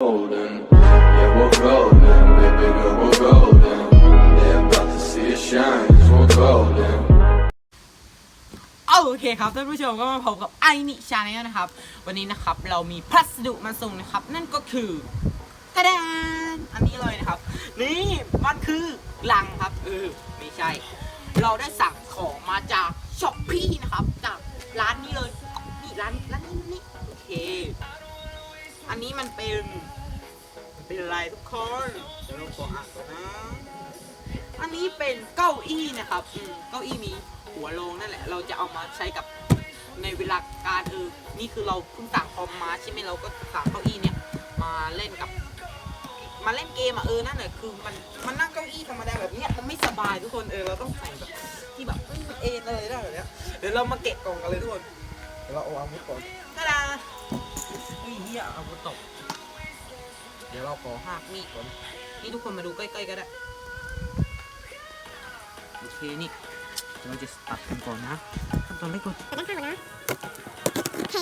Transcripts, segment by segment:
golden. Yeah, we're golden, baby girl, we're golden. They're about to see us shine, cause we're golden. โอเคครับท่านผู้ชมก็มาพบกับไอนิชาแนลนะครับ วันนี้นะครับเรามีพัสดุมาส่งนะครับ นั่นก็คือตะแดนอันนี้เลยนะครับ นี่มันคือลังครับเออไม่ใช่ เราได้สั่งของมาจากช้อปปี้นะครับจากร้านนี้เลยนี่ร้านร้านนี้นี่โอเค อันนี้มันเป็น เป็นอะไรทุกคนเดี๋ยวเราขออ่านก่อนนะ อันนี้เป็นเก้าอี้นะครับอืมเก้าอี้มีหัวโลงนั่นแหละ เราจะเอามาใช้กับในเวลาการเออ นี่คือเราเพิ่งสั่งคอมมาใช่ไหมเราก็สั่งเก้าอี้เนี่ยมาเล่นกับ มาเล่นเกมอะเออนั่นแหละคือมันมันนั่งเก้าอี้ธรรมดาแบบเนี้ยมันไม่สบายทุกคนเออเราต้องใส่แบบที่แบบเออเอนอะไรได้แบบเนี้ยเดี๋ยวเรามาเกะกล่องกันเลยทุกคนเดี๋ยวเราเอาอาวุธก่อนตาดาเฮ้ยเฮียอาวุธตก เดี๋ยวเราขอหักมีดก่อน นี่ทุกคนมาดูใกล้ๆก็ได้ โอเคนี่เราจะตัดกันก่อนนะขั้นตอนแรกก่อนไปด้านข้างก่อนนะโอเค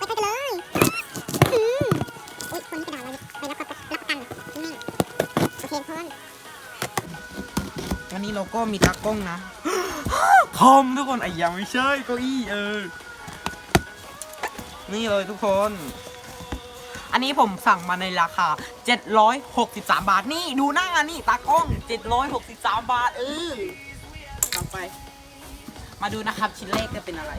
ดูใกล้ๆกันเลยอืมอุ้ยคนนี้กระดาษเราไปรับประรับประกันที่นี่โอเคเพื่อนวันนี้เราก็มีตากล้องนะคอมทุกคนไอ้ยังไม่ใช่เก้าอี้เออ นี่เลยทุกคน อันนี้ผมสั่งมาในราคา 763 บาท นี่ดูหน้านี่ตากล้อง 763 บาท เออต่อไป มาดูนะครับชิ้นแรกจะเป็นอะไร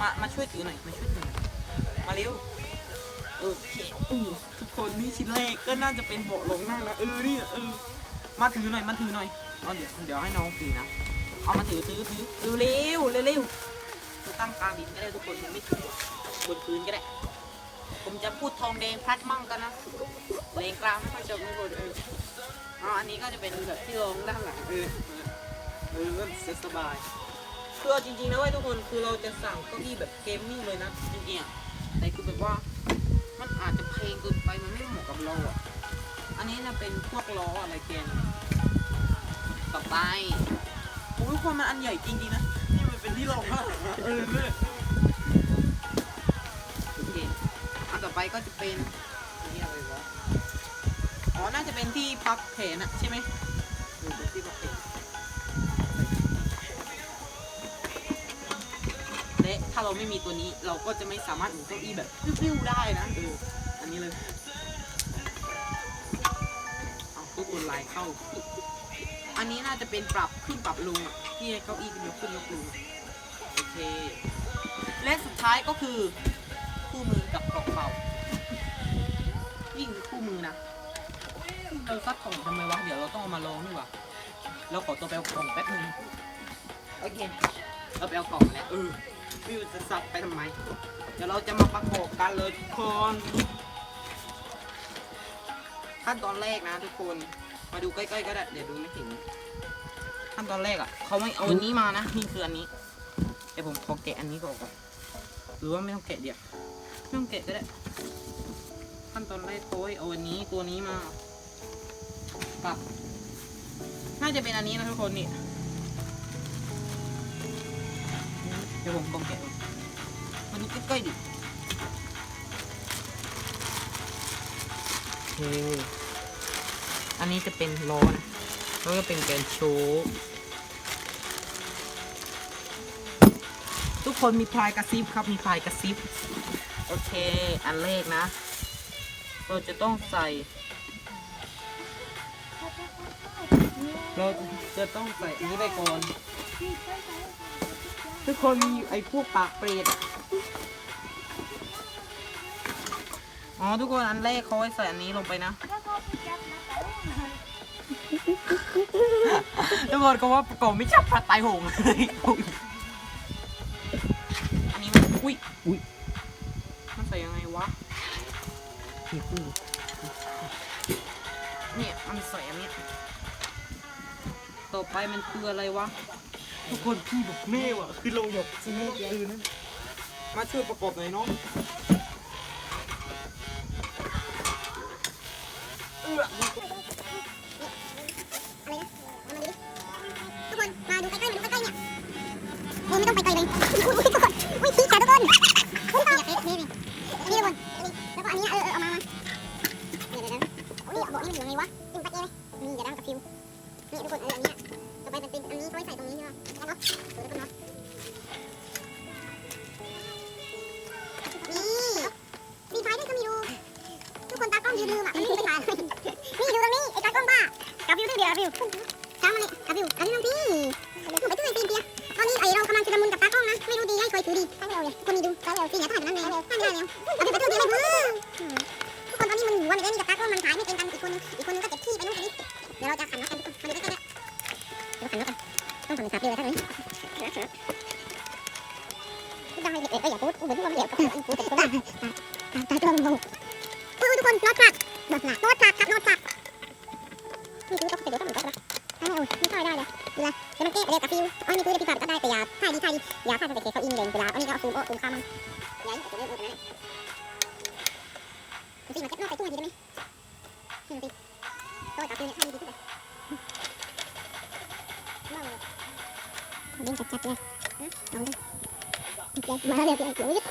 มามาช่วยถือหน่อยมาช่วยถือหน่อยมาเร็วโอเคอู้ทุกคนนี่ชิ้นแรกก็น่าจะเป็นเบาะลงนั่งนะเออนี่เออมาถือหน่อยมาถือหน่อยเอาเดี๋ยวเดี๋ยวให้น้องถือนะเอามาถือถือถือเร็วเร็วเร็วตั้งกลางดินก็ได้ทุกคนมันไม่ถือบนพื้นก็ได้ ผมจะพูดทองแดงพลัดมั่งกันนะเลงกลางไม่ค่อยจะไม่พอเอออ๋ออันนี้ก็จะเป็นแบบที่รองด้านหลังเออเออก็จะสบายคือเอาจริงๆนะเว้ยทุกคนคือเราจะสั่งเก้าอี้แบบเกมมิ่งเลยนะจริงๆอะแต่คือแบบว่ามันอาจจะเพลงเกินไปมันไม่เหมาะกับเราอะอันนี้นะเป็นพวกล้ออะไรเกนต่อไปโอ้ยทุกคนมันอันใหญ่จริงๆนะนี่มันเป็นที่รองข้างหลังอะเออ ก็จะเป็นอันนี้อะไรวะอ๋อ น่าจะเป็นที่พักแขนอะใช่ไหมที่พักแขนและถ้าเราไม่มีตัวนี้เราก็จะไม่สามารถหมุนเก้าอี้แบบฟิวๆได้นะเอออันนี้เลยเอาทุกคนไลน์เข้า อันนี้น่าจะเป็นปรับขึ้นปรับลงที่ให้เก้าอี้เป็นยกขึ้นยกลงโอเค และสุดท้ายก็คือคู่มือกับกล่องเป่า มือนะเราซัดกล่องทำไมวะ เดี๋ยวเราต้องเอามาลองดีกว่าเราขอตัวไปเอากล่องแป๊บนึงโอเค เราไปเอากล่องมาแล้วเออไม่รู้จะซัดไปทำไม เดี๋ยวเราจะมาประกอบกันเลยทุกคนขั้นตอนแรกนะทุกคน มาดูใกล้ๆก็ได้ เดี๋ยวดูไม่ถึงขั้นตอนแรกอะเขาไม่เอาอันนี้มานะ นี่คืออันนี้เดี๋ยวผมขอแกะอันนี้ก่อนก่อนหรือว่าไม่ต้องแกะเดี๋ยวไม่ต้องแกะก็ได้ ขั้นตอนแรกโอ้ยเอาอันนี้ตัวนี้มาปรับน่าจะเป็นอันนี้นะทุกคนนี่เดี๋ยวผมลองแกะก่อนมาดูใกล้ๆดิโอเคอันนี้จะเป็นล้อนะแล้วก็เป็นแกนโชว์ทุกคนมีพลายกระซิบครับมีพลายกระซิบ โอเค อันแรกนะ เราจะต้องใส่ เราจะต้องใส่อันนี้ไปก่อน ทุกคนมีไอ้พวกปากเปรตอะอ๋อทุกคนอันแรกเขาไว้ใส่อันนี้ลงไปนะ ทุกคนก็ว่าประกอบไม่ชับผัดไตายโหงเลย อันนี้มันอุ้ยอุ้ย เนี่ยมันใส่อันเนี้ยต่อไปมันคืออะไรวะ ทุกคนพี่บอกแม่ว่ะ คือเราหยกซีเมนต์คือนั่นมาช่วยประกอบหน่อยเนาะ นี้ใช่ไหมแล้วเนาะแล้วก็เนาะนี่มีไฟด้วยก็มีดู ทุกคนตากล้องยืนลืมอะมันไม่ได้ถ่ายนี่ดูตรงนี้ ไอ้ตากล้องบ้ากับฟิวด้วยเดียวกับฟิวช้ามาเลยกับฟิวอันนี้น้องพี่หนูไปช่วยฟิล์มเปียตอนนี้ไอเรากำลังจะลมุนกับตากล้องนะ ไม่รู้ดีให้ใครถือดีตั้งเร็วเลยคนนี้ดูตั้งเร็วฟิล์มอย่าถ่ายแบบนั้นเลยตั้งไม่ได้แล้วเอาไปไปช่วยดีเลยเพื่อนทุกคนตอนนี้มันหัวมันเล่นกับตากล้องมันถ่ายไม่เป็นกันอีกคนนึงอีกคนนึงก็เจ็บที่ไปนู่นไปนี่เดี๋ยวเราจะขันน็อตกัน นสามเดียวเลยท่านนี้ได้เด็กเอ้ยอย่าพูดเหมือนที่มันเดียวพูดแต่ก็ได้ตายตัวมันโง่อุ้ยทุกคนน็อตผลักน็อตผลักน็อตผลักครับน็อตผลักนี่คือต้องไปดูต้องเหมือนกันนะไม่เอาไม่ค่อยได้เลยเวลาเดี๋ยวมันเก๊ะเรียกกับฟิวอ๋อนี่คือเรียกพี่ก็ได้แต่อย่าถ่ายดีถ่ายดีอย่าถ่ายสเต็กเขาอินเลยเวลาอันนี้ก็ซูมโอ้ซูมข้ามมันอย่าให้ตัวเล็กตัวนั้นพี่มาเก็บนอกไปตู้ให้ดีได้ไหมนี่พี่ตัวกับฟิวเนี่ยถ่ายดีที่สุดเล่นจัดๆเลย ลองดูเดี๋ยวมาเดี๋ยวเดี๋ยวเดี๋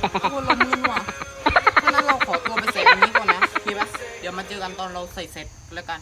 ยวยึดไม่รู้ถ้าพี่ป้าเลยจบเลยนี่เลยทำแม่สักอีโคตรละมุนว่ะถ้านั้นเราขอตัวไปใส่อันนี้ก่อนนะโอเคปะเดี๋ยวมาเจอกันตอนเราใส่เสร็จแล้วกัน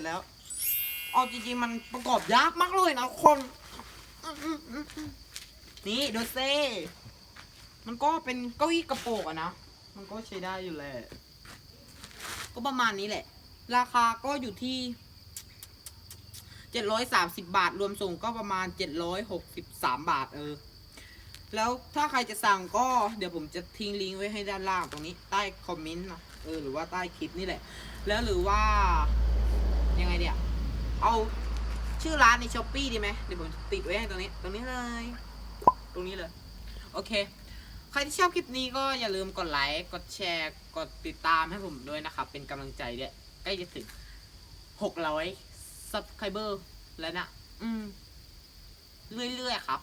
สร็จแล้ว เอาจริงๆมันประกอบยากมากเลยนะคน นี่ดูเซ่มันก็เป็นเก้าอี้กระโปรงอะนะ มันก็ใช้ได้อยู่แหละ ก็ประมาณนี้แหละ ราคาก็อยู่ที่เจ็ดร้อยสามสิบบาท รวมส่งก็ประมาณเจ็ดร้อยหกสิบสามบาทเออ แล้วถ้าใครจะสั่งก็เดี๋ยวผมจะทิ้งลิงก์ไว้ให้ด้านล่างตรงนี้ ใต้คอมเมนต์นะเออหรือว่าใต้คลิปนี่แหละ แล้วหรือว่า ยังไงเนี่ยเอาชื่อร้านในช้อปปีดีไหมเดี๋ยวผมติดไว้ให้ตรงนี้ ตรงนี้เลย ตรงนี้เลย โอเค ใครที่ชอบคลิปนี้ก็อย่าลืมกดไลค์ กดแชร์ กดติดตามให้ผมด้วยนะครับ เป็นกำลังใจด้วยใกล้จะถึงหกร้อยซับไคเบอร์แล้วนะ อืม เรื่อยๆครับ